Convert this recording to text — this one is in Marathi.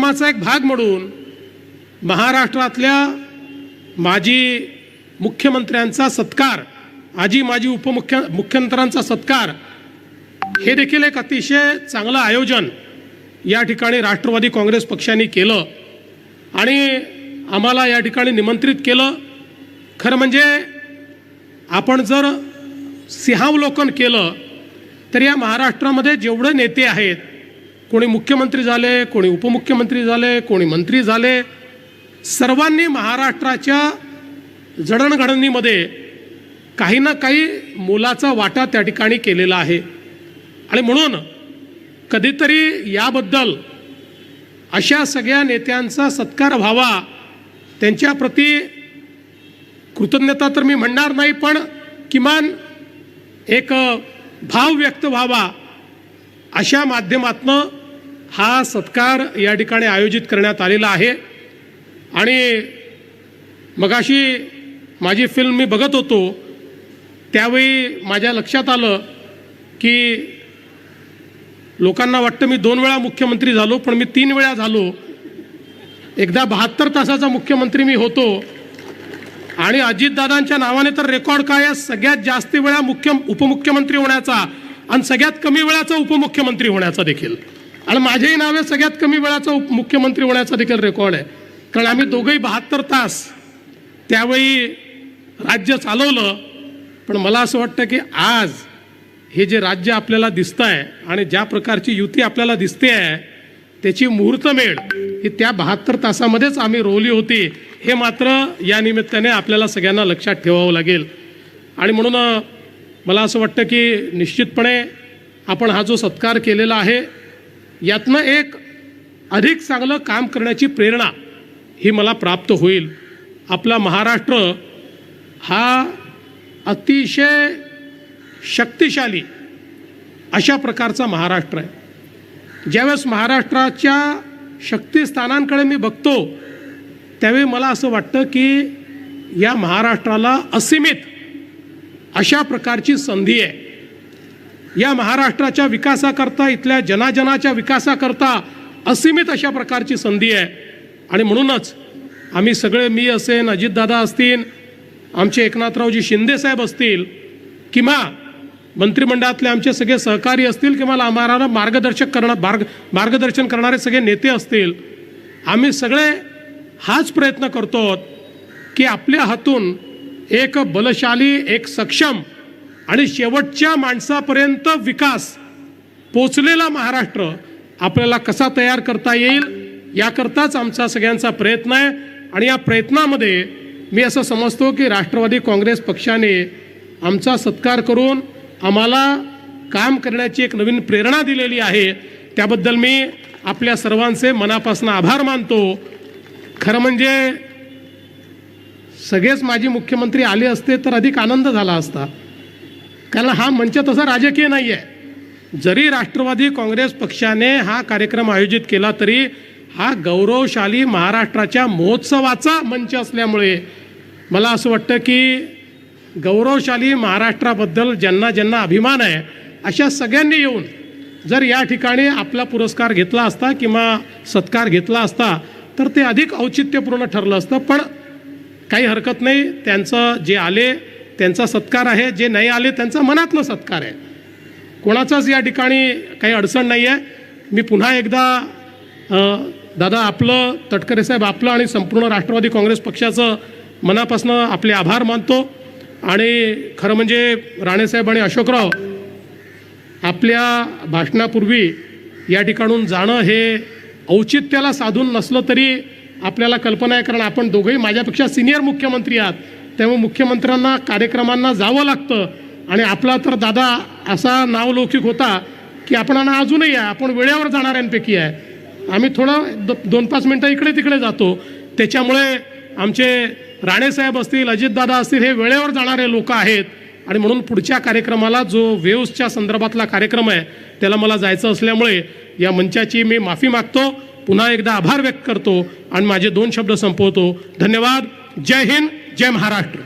कार्यक्रमाचा एक भाग म्हणून महाराष्ट्रातल्या माजी मुख्यमंत्र्यांचा सत्कार आजी माजी उपमुख्य मुख्यमंत्र्यांचा सत्कार हे देखील एक अतिशय चांगलं आयोजन या ठिकाणी राष्ट्रवादी काँग्रेस पक्षाने केलं आणि आम्हाला या ठिकाणी निमंत्रित केलं. खरं म्हणजे आपण जर सिंहावलोकन केलं तर या महाराष्ट्रामध्ये जेवढे नेते आहेत कोणी मुख्यमंत्री झाले कोणी उपमुख्यमंत्री झाले कोणी मंत्री झाले सर्वांनी महाराष्ट्राच्या जडणघडणीमध्ये काही ना काही मोलाचा वाटा त्या ठिकाणी केलेला आहे. आणि म्हणून कधीतरी याबद्दल अशा सगळ्या नेत्यांचा सत्कार व्हावा त्यांच्याप्रती कृतज्ञता तर मी म्हणणार नाही पण किमान एक भाव व्यक्त व्हावा अशा माध्यमातनं हा सत्कार या ठिकाणी आयोजित करण्यात आलेला आहे. आणि मगाशी माझी फिल्म मी बघत होतो. त्यावेळी माझ्या लक्षात आलं की लोकांना वाटतं मी दोन वेळा मुख्यमंत्री झालो पण मी तीन वेळा झालो. एकदा बहात्तर तासाचा मुख्यमंत्री मी होतो. आणि अजितदादांच्या नावाने तर रेकॉर्ड काय आहे? सगळ्यात जास्त वेळा मुख्य उपमुख्यमंत्री होण्याचा आणि सगळ्यात कमी वेळाचा उपमुख्यमंत्री होण्याचा देखील. आणि माझेही नावे सगळ्यात कमी वेळाचा उप मुख्यमंत्री होण्याचा देखील रेकॉर्ड आहे. कारण आम्ही दोघंही बहात्तर तास त्यावेळी राज्य चालवलं. पण मला असं वाटतं की आज हे जे राज्य आपल्याला दिसतं आहे आणि ज्या प्रकारची युती आपल्याला दिसते आहे त्याची मुहूर्तमेढ ही त्या बहात्तर तासामध्येच आम्ही रोवली होती हे मात्र या निमित्ताने आपल्याला सगळ्यांना लक्षात ठेवावं लागेल. आणि म्हणून मला असं वाटतं की निश्चितपणे आपण हा जो सत्कार केलेला आहे यातनं एक अधिक चांगलं काम करण्याची प्रेरणा ही मला प्राप्त होईल. आपला महाराष्ट्र हा अतिशय शक्तिशाली अशा प्रकारचा महाराष्ट्र आहे. ज्यावेळेस महाराष्ट्राच्या शक्तिस्थानांकडे मी बघतो त्यावेळी मला असं वाटतं की या महाराष्ट्राला असीमित अशा प्रकारची संधी आहे. या महाराष्ट्राच्या विकासाकरता इथल्या जनाजनाच्या विकासाकरता असीमित अशा प्रकारची संधी आहे. आणि म्हणूनच आम्ही सगळे मी असेन अजितदादा असतील आमचे एकनाथरावजी शिंदेसाहेब असतील किंवा मंत्रिमंडळातले आमचे सगळे सहकारी असतील किंवा आम्हाला मार्गदर्शक करणार मार्ग मार्गदर्शन करणारे सगळे नेते असतील आम्ही सगळे हाच प्रयत्न करतो की आपल्या हातून एक बलशाली एक सक्षम आणि शेवटच्या माणसापर्यंत विकास पोचलेला महाराष्ट्र आपल्याला कसा तयार करता येईल याकरताच आमचा सगळ्यांचा प्रयत्न आहे. आणि या प्रयत्नामध्ये मी असं समजतो की राष्ट्रवादी काँग्रेस पक्षाने आमचा सत्कार करून आम्हाला काम करण्याची एक नवीन प्रेरणा दिलेली आहे. त्याबद्दल मी आपल्या सर्वांचे मनापासून आभार मानतो. खरं म्हणजे सगळेच माजी मुख्यमंत्री आले असते तर अधिक आनंद झाला असता. कारण हा मंच तसा राजकीय नाही आहे जरी राष्ट्रवादी काँग्रेस पक्षाने हा कार्यक्रम आयोजित केला तरी हा गौरवशाली महाराष्ट्राच्या महोत्सवाचा मंच असल्यामुळे मला असं वाटतं की गौरवशाली महाराष्ट्राबद्दल ज्यांना ज्यांना अभिमान आहे अशा सगळ्यांनी येऊन जर या ठिकाणी आपला पुरस्कार घेतला असता किंवा सत्कार घेतला असता तर ते अधिक औचित्यपूर्ण ठरलं असतं. पण काही हरकत नाही त्यांचं जे आले त्यांचा सत्कार आहे जे नाही आले त्यांचा मनातलं सत्कार आहे. कोणाचाच या ठिकाणी काही अडचण नाही आहे. मी पुन्हा एकदा दादा आपलं तटकरे साहेब आपलं आणि संपूर्ण राष्ट्रवादी काँग्रेस पक्षाचं मनापासून आपले आभार मानतो. आणि खरं म्हणजे राणेसाहेब आणि अशोकराव आपल्या भाषणापूर्वी या ठिकाणून जाणं हे औचित्याला साधून नसलं तरी आपल्याला कल्पना आहे कारण आपण दोघंही माझ्यापेक्षा सिनियर मुख्यमंत्री आहात. त्यामुळे मुख्यमंत्र्यांना कार्यक्रमांना जावं लागतं. आणि आपला तर दादा असा नावलौकिक होता की आपणांना अजूनही आहे आपण वेळेवर जाणाऱ्यांपैकी आहे. आम्ही थोडं दो दोन पाच मिनटं इकडे तिकडे जातो. त्याच्यामुळे आमचे राणेसाहेब असतील अजितदादा असतील हे वेळेवर जाणारे लोक आहेत. आणि म्हणून पुढच्या कार्यक्रमाला जो वेव्सच्या संदर्भातला कार्यक्रम आहे त्याला मला जायचं असल्यामुळे या मंचाची मी माफी मागतो. पुन्हा एकदा आभार व्यक्त करतो. आणि माझे दोन शब्द संपवतो. धन्यवाद. जय हिंद. जय महाराष्ट्र.